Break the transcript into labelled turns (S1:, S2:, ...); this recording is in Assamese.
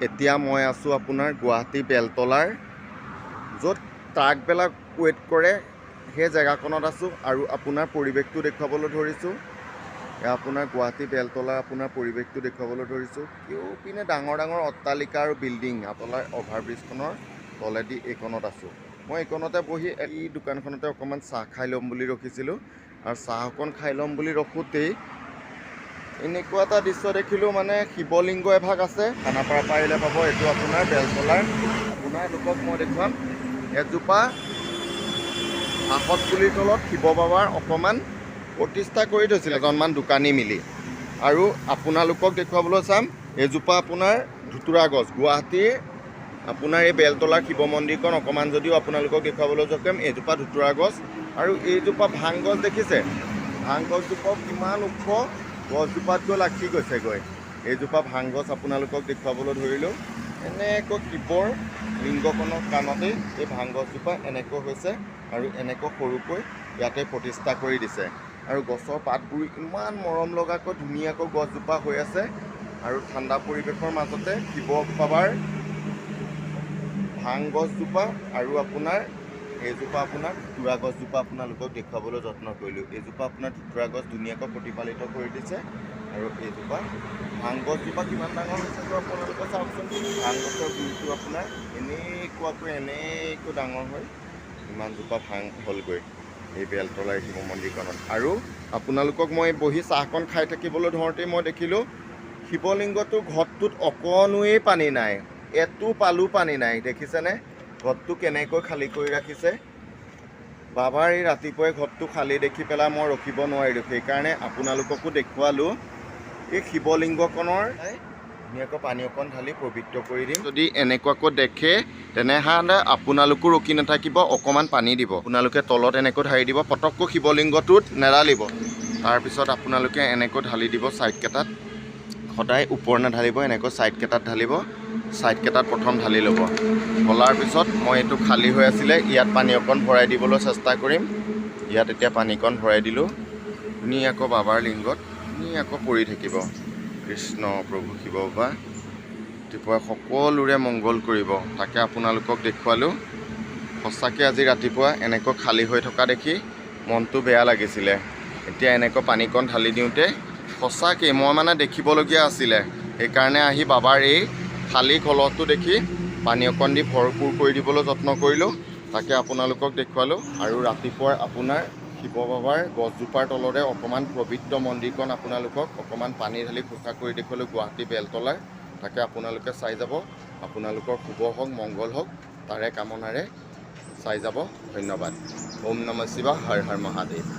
S1: এতিয়া মই আছোঁ আপোনাৰ গুৱাহাটী বেলতলাৰ য'ত ট্ৰাকবিলাক ৱেইট কৰে সেই জেগাকণত আছোঁ আৰু আপোনাৰ পৰিৱেশটো দেখুৱাবলৈ ধৰিছোঁ। আপোনাৰ গুৱাহাটী বেলতলা আপোনাৰ পৰিৱেশটো দেখুৱাবলৈ ধৰিছোঁ। কেউপিনে ডাঙৰ ডাঙৰ অট্টালিকা আৰু বিল্ডিং আপোনাৰ অভাৰব্ৰিজখনৰ তলেদি এইকণত আছোঁ। মই এইকণতে বহি এই দোকানখনতে অকণমান চাহ খাই ল'ম বুলি ৰখিছিলোঁ। আৰু চাহ অকণ খাই ল'ম বুলি ৰখোঁতেই এনেকুৱা এটা দৃশ্য দেখিলোঁ মানে শিৱলিংগ এভাগ আছে। খানাপাৰা পাৰিলে পাব, এইটো আপোনাৰ বেলতলাৰ। আপোনাৰ লোকক মই দেখুৱাম। এজোপা আহত পুলিৰ তলত শিৱ বাবাৰ অকণমান প্ৰতিষ্ঠা কৰি থৈছিল। এজনমান দোকানী মিলি। আৰু আপোনালোকক দেখুৱাবলৈ চাম, এজোপা আপোনাৰ ধুতুৰা গছ। গুৱাহাটীৰ আপোনাৰ এই বেলতলাৰ শিৱ মন্দিৰখন অকণমান যদিও আপোনালোকক দেখুৱাবলৈ য'ম এজোপা ধুতুৰা গছ। আৰু এইজোপা ভাং গছ দেখিছে। ভাং গছজোপাও কিমান ওখ। গছজোপাত গৈ লাখি গৈছেগৈ? এইজোপা ভাং গছ আপোনালোকক দেখুৱাবলৈ ধৰিলোঁ। এনেকৈ শিৱৰ লিংগখনৰ কাণতেই এই ভাং গছজোপা এনেকৈ হৈছে আৰু এনেকৈ সৰুকৈ ইয়াতে প্ৰতিষ্ঠা কৰি দিছে। আৰু গছৰ পাতবোৰ ইমান মৰম লগাকৈ ধুনীয়াকৈ গছজোপা হৈ আছে আৰু ঠাণ্ডা পৰিৱেশৰ মাজতে শিৱ বাবাৰ ভাং গছজোপা আৰু আপোনাৰ এইজোপা আপোনাৰ ধুতুৰা গছজোপা আপোনালোকক দেখুৱাবলৈ যত্ন কৰিলোঁ। এইজোপা আপোনাৰ ধুতুৰা গছ ধুনীয়াকৈ প্ৰতিপালিত কৰি দিছে আৰু এইজোপা ভাং গছজোপা কিমান ডাঙৰ হৈছে আপোনালোকে চাওকচোন। ভাং গছৰ গুৰিটো আপোনাৰ এনেকুৱাকৈ এনেকৈ ডাঙৰ হৈ ইমানজোপা ভাং হ'লগৈ এই বেলতলাৰ শিৱ মন্দিৰখনত। আৰু আপোনালোকক মই বহি চাহকণ খাই থাকিবলৈ ধৰোঁতেই মই দেখিলোঁ শিৱলিংগটোৰ ঘটটোত অকণোৱেই পানী নাই এটো পালো পানী নাই দেখিছেনে? ঘটটো কেনেকৈ খালী কৰি ৰাখিছে? বাবাৰ এই ৰাতিপুৱাই ঘটটো খালী দেখি পেলাই মই ৰখিব নোৱাৰিলোঁ। সেইকাৰণে আপোনালোককো দেখুৱালোঁ। এই শিৱলিংগখনৰ ধুনীয়াকৈ পানী অকণ ঢালি পবিত্ৰ কৰি দিম। যদি এনেকুৱাকৈ দেখে তেনেহ'লে আপোনালোকো ৰখি নাথাকিব অকণমান পানী দিব। আপোনালোকে তলত এনেকৈ ঢালি দিব পটককৈ শিৱলিংগটোত নেৰালিব তাৰপিছত আপোনালোকে এনেকৈ ঢালি দিব ছাইডকেইটাত সদায় ওপৰ নাঢালিব এনেকৈ ছাইডকেইটাত ঢালিব। ছাইডকেইটাত প্ৰথম ঢালি ল'ব। ঢলাৰ পিছত মই এইটো খালী হৈ আছিলে ইয়াত পানী অকণ ভৰাই দিবলৈ চেষ্টা কৰিম। ইয়াত এতিয়া পানীকণ ভৰাই দিলোঁ। ধুনীয়াকৈ বাবাৰ লিংগত ধুনীয়াকৈ পৰি থাকিব। কৃষ্ণ প্ৰভু শিৱ বাবা ৰাতিপুৱা সকলোৰে মংগল কৰিব। তাকে আপোনালোকক দেখুৱালোঁ। সঁচাকৈ আজি ৰাতিপুৱা এনেকৈ খালী হৈ থকা দেখি মনটো বেয়া লাগিছিলে। এতিয়া এনেকৈ পানীকণ ঢালি দিওঁতে সঁচাকৈ মই মানে দেখিবলগীয়া আছিলে। সেইকাৰণে আহি বাবাৰ এই খালী কলহটো দেখি পানী অকণ দি ভৰপূৰ কৰি দিবলৈ যত্ন কৰিলোঁ। তাকে আপোনালোকক দেখুৱালোঁ। আৰু ৰাতিপুৱাৰ আপোনাৰ শিৱ বাবাৰ গছজোপাৰ তলতে অকণমান পবিত্ৰ মন্দিৰখন আপোনালোকক অকণমান পানী ঢালি খোচা কৰি দেখুৱালোঁ গুৱাহাটী বেলতলাৰ। তাকে আপোনালোকে চাই যাব। আপোনালোকৰ শুভ হওক মংগল হওক তাৰে কামনাৰে চাই যাব। ধন্যবাদ। ওম নম শিৱা হৰ হৰ মহাদেৱ।